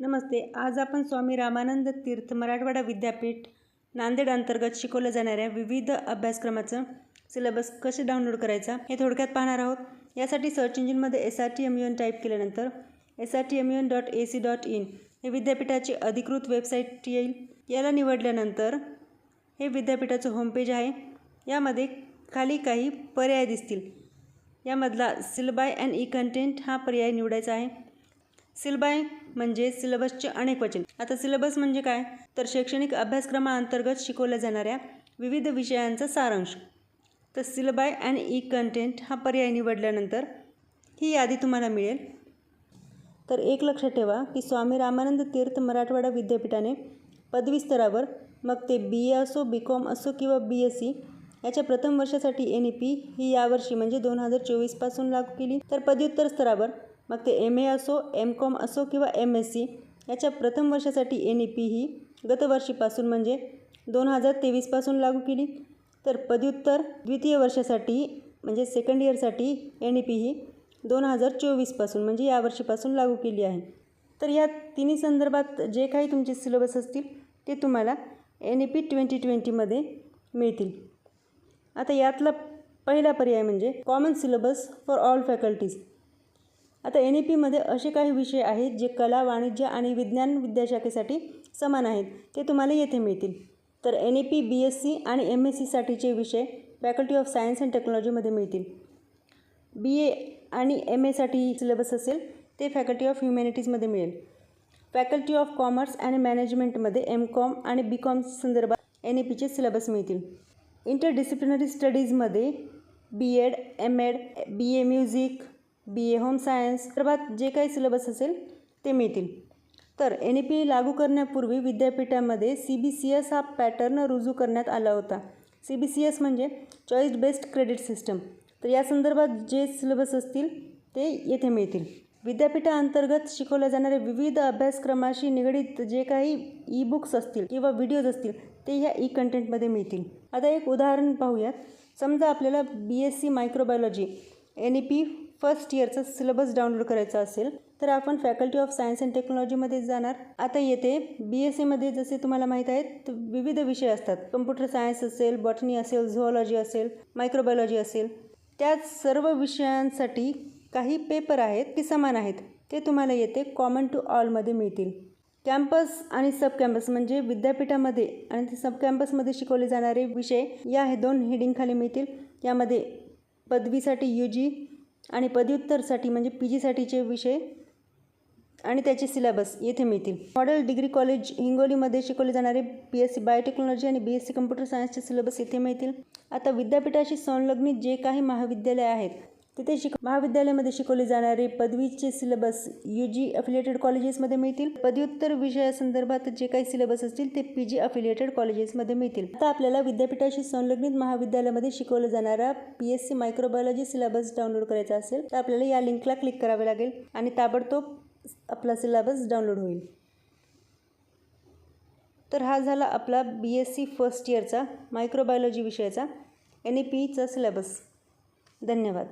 नमस्ते. आज आपण स्वामी रामानंद तीर्थ मराठवाडा विद्यापीठ नांदेड अंतर्गत शिकवल्या जाणाऱ्या विविध अभ्यासक्रमाचं सिलेबस कसे डाउनलोड करायचा हे थोडक्यात पाहणार आहोत. यासाठी सर्च इंजिनमध्ये S R T M U N type केल्यानंतर S R T M U N dot A C dot in हे विद्यापीठाची अधिकृत वेबसाईट येईल. याला निवडल्यानंतर हे विद्यापीठाचं होमपेज आहे. यामध्ये खाली काही पर्याय दिसतील. यामधला सिलबाय अँड ई कंटेंट हा पर्याय निवडायचा आहे. सिलबाय म्हणजे सिलेबसचे अनेक वचन. आता सिलेबस म्हणजे काय? तर शैक्षणिक अभ्यासक्रमाअंतर्गत शिकवल्या जाणाऱ्या विविध विषयांचा सारांश. तर सिलबाय अँड ई कंटेंट हा पर्याय निवडल्यानंतर ही यादी तुम्हाला मिळेल. तर एक लक्षात ठेवा की स्वामी रामानंद तीर्थ मराठवाडा विद्यापीठाने पदवी स्तरावर मग ते बी ए असो बी कॉम असो किंवा बी एस सी याच्या प्रथम वर्षासाठी एन ई पी ही यावर्षी म्हणजे दोन हजार चोवीसपासून लागू केली. तर पदव्युत्तर स्तरावर मग ते एम ए असो एम कॉम असो किंवा एम एस सी याच्या प्रथम वर्षासाठी एन ई पी ही गतवर्षीपासून म्हणजे दोन हजार तेवीसपासून लागू केली. तर पदव्युत्तर द्वितीय वर्षासाठी म्हणजे सेकंड इयरसाठी एन ई पी ही दोन हजार चोवीसपासून म्हणजे यावर्षीपासून लागू केली आहे. तर या तिन्ही संदर्भात जे काही तुमचे सिलेबस असतील ते तुम्हाला एन ई पी ट्वेंटी ट्वेंटीमध्ये मिळतील. आता यातला पहिला पर्याय म्हणजे common syllabus for all faculties आता एन ई पीमध्ये असे काही विषय आहेत जे कला वाणिज्य आणि विज्ञान विद्याशाखेसाठी समान आहेत. ते तुम्हाला येथे मिळतील. तर N E P B S C आणि एम एस सीसाठीचे विषय फॅकल्टी ऑफ सायन्स अँड टेक्नॉलॉजीमध्ये मिळतील. बी ए आणि एम एसाठी सिलेबस असेल ते फॅकल्टी ऑफ ह्युमॅनिटीजमध्ये मिळेल. फॅकल्टी ऑफ कॉमर्स आणि मॅनेजमेंटमध्ये एम कॉम आणि बी कॉम संदर्भात एन ई पीचे सिलेबस मिळतील. Interdisciplinary स्टडीजमध्ये B ed M ed B A music B A home science सर्वात जे काही सिलेबस असेल ते मिळतील. तर एन ई पी लागू करण्यापूर्वी विद्यापीठामध्ये सी बी सी एस हा पॅटर्न रुजू करण्यात आला होता. सी बी सी एस म्हणजे चॉईस बेस्ड क्रेडिट सिस्टम. तर या संदर्भात जे सिलेबस असतील ते येथे मिळतील. विद्यापीठाअंतर्गत शिकवल्या जाणाऱ्या विविध अभ्यासक्रमाशी निगडीत जे काही ई बुक्स असतील किंवा व्हिडिओज असतील ते ह्या ई कंटेंटमध्ये मिळतील. आता एक उदाहरण पाहूयात. समजा आपल्याला B S C microbiology N E P first इयरचा syllabus download करायचा असेल तर आपण फॅकल्टी ऑफ सायन्स अँड टेक्नॉलॉजीमध्ये जाणार. आता येते बी एस सीमध्ये जसे तुम्हाला माहीत आहेत विविध विषय असतात. कम्प्युटर सायन्स असेल बॉटनी असेल झुऑलॉजी असेल मायक्रोबायोलॉजी असेल. त्या सर्व विषयांसाठी काही पेपर आहेत की समान आहेत. ते तुम्हाला येते कॉमन टू ऑलमध्ये मिळतील. कॅम्पस आणि सब कॅम्पस म्हणजे विद्यापीठामध्ये आणि ते सब कॅम्पसमध्ये शिकवले जाणारे विषय या हे दोन हेडिंगखाली मिळतील. यामध्ये पदवीसाठी यू जी आणि पदव्युत्तरसाठी म्हणजे पी जीसाठीचे विषय आणि त्याचे सिलेबस येथे मिळतील. मॉडेल डिग्री कॉलेज हिंगोलीमध्ये शिकवले जाणारे बी एस सी बायोटेक्नॉलॉजी आणि बी एस सी कम्प्युटर सायन्सचे सिलेबस येथे मिळतील. आता विद्यापीठाशी संलग्नित जे काही महाविद्यालय आहेत तिथे शिक महाविद्यालयामध्ये शिकवले जाणारे पदवीचे सिलेबस यू जी अफिलिएटेड कॉलेजेसमध्ये मिळतील. पदव्युत्तर विषयासंदर्भात जे काही सिलेबस असतील ते पी जी अफिलिएटेड कॉलेजेसमध्ये मिळतील. आता आपल्याला विद्यापीठाशी संलग्नित महाविद्यालयामध्ये शिकवलं जाणारा P S C microbiology syllabus download करायचा असेल तर आपल्याला या लिंकला क्लिक करावे लागेल आणि ताबडतोब आपला सिलेबस डाउनलोड होईल. तर हा झाला आपला बी एस सी फर्स्ट इयरचा मायक्रोबायोलॉजी विषयाचा एन ई पीचा सिलेबस धन्यवाद.